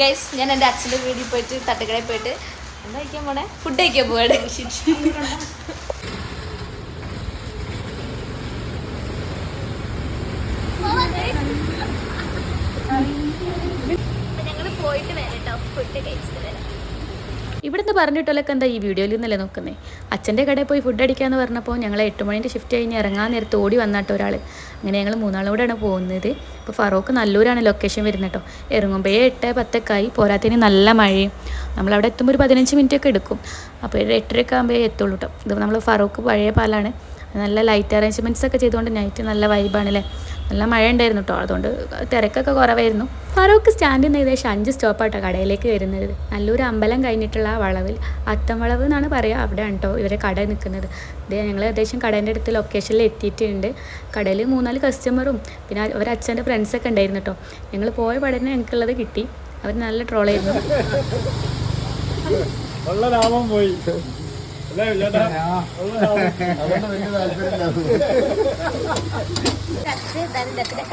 Guys ഞാൻ എന്റെ അച്ഛന്റെ വീട്ടിൽ പോയിട്ട് തട്ടുകടയിൽ പോയിട്ട് എന്താ കഴിക്കാൻ പോണേ? ഫുഡ് കഴിക്കാൻ പോവാണ്. ഞങ്ങൾ പോയിട്ട് വരാം കേട്ടോ ഫുഡ് കഴിച്ചിട്ട് വരാം. ഇവിടുന്ന് പറഞ്ഞിട്ടൊക്കെ എന്താ ഈ വീഡിയോയിൽ നിന്നല്ലേ നോക്കുന്നത് അച്ഛന്റെ കടയിൽ പോയി ഫുഡ് അടിക്കാന്ന് പറഞ്ഞപ്പോൾ ഞങ്ങൾ എട്ട് മണിന്റെ ഷിഫ്റ്റ് കഴിഞ്ഞ് ഇറങ്ങാൻ നേരത്ത് ഓടി വന്നിട്ട് ഒരാൾ അങ്ങനെ ഞങ്ങൾ മൂന്നാളോടാണ് പോകുന്നത്. ഇപ്പോൾ ഫറോക്ക് നല്ലൂരാണ് ലൊക്കേഷൻ വരുന്നത് കേട്ടോ ഇറങ്ങുമ്പോൾ എട്ട് പത്തൊക്കെയായി പോരാത്തതിന് നല്ല മഴയും. നമ്മളവിടെ എത്തുമ്പോൾ ഒരു പതിനഞ്ച് മിനിറ്റ് ഒക്കെ എടുക്കും. അപ്പോൾ എട്ടരയൊക്കെ ആകുമ്പോൾ എത്തുള്ളൂ കേട്ടോ ഇത് നമ്മൾ ഫറോക്ക് പഴയ പാലാണ്. നല്ല ലൈറ്റ് അറേഞ്ച്മെന്റ്സ് ഒക്കെ ചെയ്തുകൊണ്ട് നൈറ്റ് നല്ല വൈബാണല്ലേ നല്ല മഴ ഉണ്ടായിരുന്നു കേട്ടോ അതുകൊണ്ട് തിരക്കൊക്കെ കുറവായിരുന്നു. ഫറൂഖ് സ്റ്റാൻഡിൽ നിന്ന് ഏകദേശം അഞ്ച് സ്റ്റോപ്പാട്ടോ കടയിലേക്ക് വരുന്നത്. നല്ലൊരു അമ്പലം കഴിഞ്ഞിട്ടുള്ള ആ വളവിൽ അത്തം വളവ് എന്നാണ് പറയുക അവിടെയാണ് കേട്ടോ ഇവരെ കട നിൽക്കുന്നത്. ഇത് ഞങ്ങൾ ഏകദേശം കടേന്റെ അടുത്ത് ലൊക്കേഷനിൽ എത്തിയിട്ടുണ്ട്. കടയിൽ മൂന്നാൽ കസ്റ്റമറും പിന്നെ ഒരച്ഛന്റെ ഫ്രണ്ട്സൊക്കെ ഉണ്ടായിരുന്നു കേട്ടോ ഞങ്ങൾ പോയ പടനെ ഞങ്ങൾക്കുള്ളത് കിട്ടി. അവർ നല്ല ട്രോളായിരുന്നു പോയി.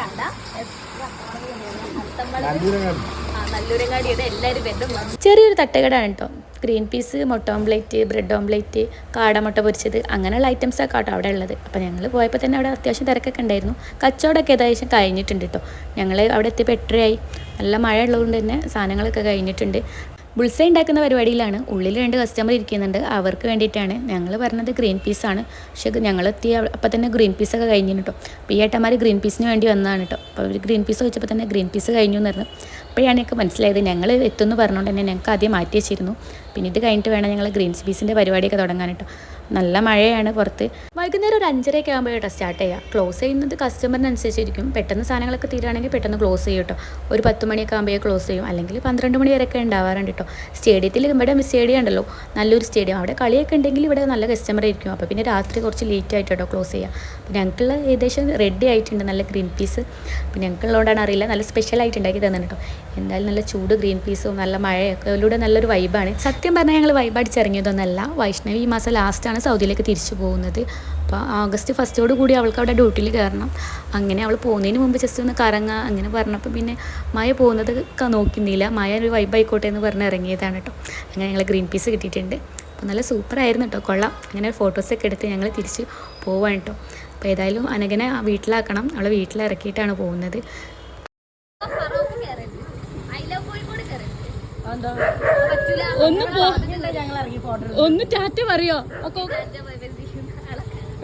കട ചെറിയൊരു തട്ടുകടയാണ് കേട്ടോ ഗ്രീൻ പീസ് മുട്ട ഓംപ്ലേറ്റ് ബ്രെഡ് ഓംപ്ലേറ്റ് കാടമുട്ട പൊരിച്ചത് അങ്ങനെയുള്ള ഐറ്റംസ് ഒക്കെ കേട്ടോ അവിടെ ഉള്ളത്. അപ്പോൾ ഞങ്ങൾ പോയപ്പോൾ തന്നെ അവിടെ അത്യാവശ്യം തിരക്കൊക്കെ ഉണ്ടായിരുന്നു. കച്ചവടമൊക്കെ ഏകദേശം കഴിഞ്ഞിട്ടുണ്ട് കേട്ടോ ഞങ്ങൾ അവിടെ എത്തിയപ്പോൾ എട്ടരയായി. നല്ല മഴ ഉള്ളതുകൊണ്ട് തന്നെ സാധനങ്ങളൊക്കെ കഴിഞ്ഞിട്ടുണ്ട്. ബുൾസൈ ഉണ്ടാക്കുന്ന പരിപാടിയിലാണ്. ഉള്ളിൽ രണ്ട് കസ്റ്റമർ ഇരിക്കുന്നുണ്ട്. അവർക്ക് വേണ്ടിയിട്ടാണ്. ഞങ്ങൾ പറഞ്ഞത് ഗ്രീൻ പീസാണ് പക്ഷേ ഞങ്ങൾ എത്തിയ അപ്പം തന്നെ ഗ്രീൻ പീസൊക്കെ കഴിഞ്ഞു കേട്ടോ അപ്പോൾ ഈ ഏട്ടന്മാർ ഗ്രീൻ പീസിന് വേണ്ടി വന്നതാണ് കേട്ടോ അപ്പോൾ അവർ ഗ്രീൻ പീസ് വെച്ചപ്പോൾ തന്നെ ഗ്രീൻ പീസ് കഴിഞ്ഞു എന്ന് പറഞ്ഞു. അപ്പോഴാണ് എനിക്ക് മനസ്സിലായത് ഞങ്ങൾ എത്തുമെന്ന് പറഞ്ഞുകൊണ്ട് തന്നെ ഞങ്ങൾക്ക് ആദ്യം മാറ്റി വെച്ചിരുന്നു. പിന്നെ ഇത് കഴിഞ്ഞിട്ട് വേണം ഞങ്ങൾ ഗ്രീൻ പീസിന്റെ പരിപാടിയൊക്കെ തുടങ്ങാൻ കേട്ടോ നല്ല മഴയാണ് പുറത്ത്. വൈകുന്നേരം ഒരു അഞ്ചരയൊക്കെ ആകുമ്പോൾ കേട്ടോ സ്റ്റാർട്ട് ചെയ്യുക ക്ലോസ് ചെയ്യുന്നത് കസ്റ്റമറിനനുസരിച്ചിരിക്കും പെട്ടെന്ന് സാധനങ്ങളൊക്കെ തീരുകയാണെങ്കിൽ പെട്ടെന്ന് ക്ലോസ് ചെയ്യും കേട്ടോ. ഒരു പത്ത് മണിയൊക്കെ ആകുമ്പോൾ ക്ലോസ് ചെയ്യും. അല്ലെങ്കിൽ പന്ത്രണ്ട് മണി വരെയൊക്കെ ഉണ്ടാവാറുണ്ട് കേട്ടോ. സ്റ്റേഡിയത്തിൽ ഇവിടെ സ്റ്റേഡിയം ഉണ്ടല്ലോ. നല്ലൊരു സ്റ്റേഡിയം അവിടെ കളിയൊക്കെ ഉണ്ടെങ്കിൽ ഇവിടെ നല്ല കസ്റ്റമർ ആയിരിക്കും. അപ്പോൾ പിന്നെ രാത്രി കുറച്ച് ലേറ്റ് ആയിട്ട് കേട്ടോ ക്ലോസ് ചെയ്യുക അപ്പോൾ ഞങ്ങൾക്കുള്ള ഏകദേശം റെഡി ആയിട്ടുണ്ട്. നല്ല ഗ്രീൻ പീസ് അപ്പോൾ ഞങ്ങൾക്കുള്ളതുകൊണ്ടാണ് അറിയില്ല. നല്ല സ്പെഷ്യലായിട്ട് ഉണ്ടാക്കി തന്നെ കേട്ടോ. എന്തായാലും നല്ല ചൂട് ഗ്രീൻ പീസും നല്ല മഴയൊക്കെ അതിലൂടെ നല്ലൊരു വൈബാണ് സത്യം പറഞ്ഞാൽ ഞങ്ങൾ വൈബ് അടിച്ചിറങ്ങിയതൊന്നല്ല. വൈഷ്ണവി ഈ മാസം ലാസ്റ്റാണ് സൗദിയിലേക്ക് തിരിച്ചു പോകുന്നത്. അപ്പോൾ ആഗസ്റ്റ് ഫസ്റ്റോട് കൂടി അവൾക്ക് അവിടെ ഡ്യൂട്ടിയിൽ കയറണം. അങ്ങനെ അവൾ പോകുന്നതിന് മുമ്പ് ജസ്റ്റ് ഒന്ന് കറങ്ങുക അങ്ങനെ പറഞ്ഞപ്പോൾ പിന്നെ മായ പോകുന്നത് നോക്കുന്നില്ല. മായ ഒരു വൈബ് ആയിക്കോട്ടെ എന്ന് പറഞ്ഞ് ഇറങ്ങിയതാണ് കേട്ടോ അങ്ങനെ ഞങ്ങൾ ഗ്രീൻ പീസ് കിട്ടിയിട്ടുണ്ട്. അപ്പോൾ നല്ല സൂപ്പറായിരുന്നു കേട്ടോ കൊള്ളാം. അങ്ങനെ ഫോട്ടോസൊക്കെ എടുത്ത് ഞങ്ങൾ തിരിച്ച് പോവാണ് കേട്ടോ അപ്പോൾ ഏതായാലും അനഘനെ വീട്ടിലാക്കണം. അവളെ വീട്ടിലിറക്കിയിട്ടാണ് പോകുന്നത്. ഒന്ന് പോ. ഒന്ന് ടാറ്റ പറയോ? അപ്പൊ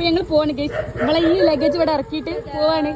ഞങ്ങൾ പോവാണ് ഗൈസ് നമ്മളെ ഈ ലഗേജ് ഇവിടെ ഇറക്കിയിട്ട് പോവാണ്.